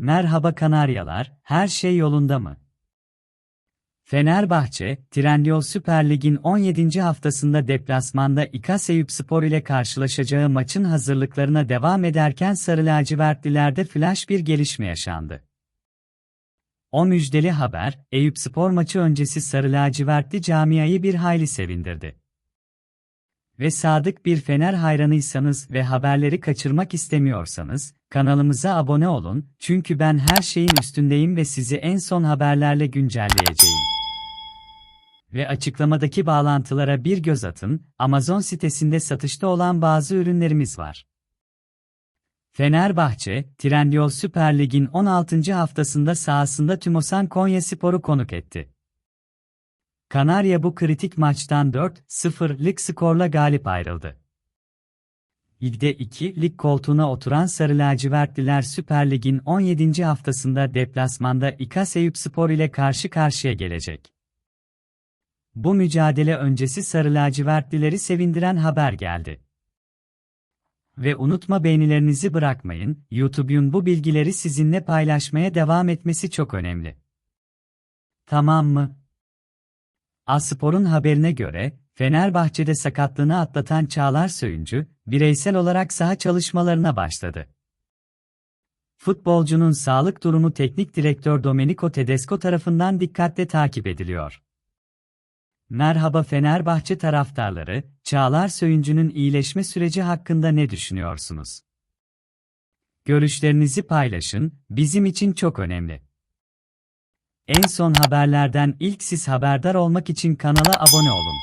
Merhaba Kanaryalar, her şey yolunda mı? Fenerbahçe, Trendyol Süper Lig'in 17. haftasında deplasmanda İKAS Eyüpspor ile karşılaşacağı maçın hazırlıklarına devam ederken Sarı Lacivertlilerde flash bir gelişme yaşandı. O müjdeli haber, Eyüpspor maçı öncesi Sarı Lacivertli camiayı bir hayli sevindirdi. Ve sadık bir Fener hayranıysanız ve haberleri kaçırmak istemiyorsanız, kanalımıza abone olun, çünkü ben her şeyin üstündeyim ve sizi en son haberlerle güncelleyeceğim. Ve açıklamadaki bağlantılara bir göz atın, Amazon sitesinde satışta olan bazı ürünlerimiz var. Fenerbahçe, Trendyol Süper Lig'in 16. haftasında sahasında Tümosan Konyaspor'u konuk etti. Kanarya bu kritik maçtan 4-0'lık skorla galip ayrıldı. Ligde 2 lig koltuğuna oturan Sarı Lacivertliler Süper Lig'in 17. haftasında deplasmanda İKAS Eyüpspor ile karşı karşıya gelecek. Bu mücadele öncesi Sarı Lacivertlileri sevindiren haber geldi. Ve unutma beğenilerinizi bırakmayın, YouTube'un bu bilgileri sizinle paylaşmaya devam etmesi çok önemli. Tamam mı? Aspor'un haberine göre, Fenerbahçe'de sakatlığını atlatan Çağlar Söyüncü, bireysel olarak saha çalışmalarına başladı. Futbolcunun sağlık durumu teknik direktör Domenico Tedesco tarafından dikkatle takip ediliyor. Merhaba Fenerbahçe taraftarları, Çağlar Söyüncü'nün iyileşme süreci hakkında ne düşünüyorsunuz? Görüşlerinizi paylaşın, bizim için çok önemli. En son haberlerden ilk siz haberdar olmak için kanala abone olun.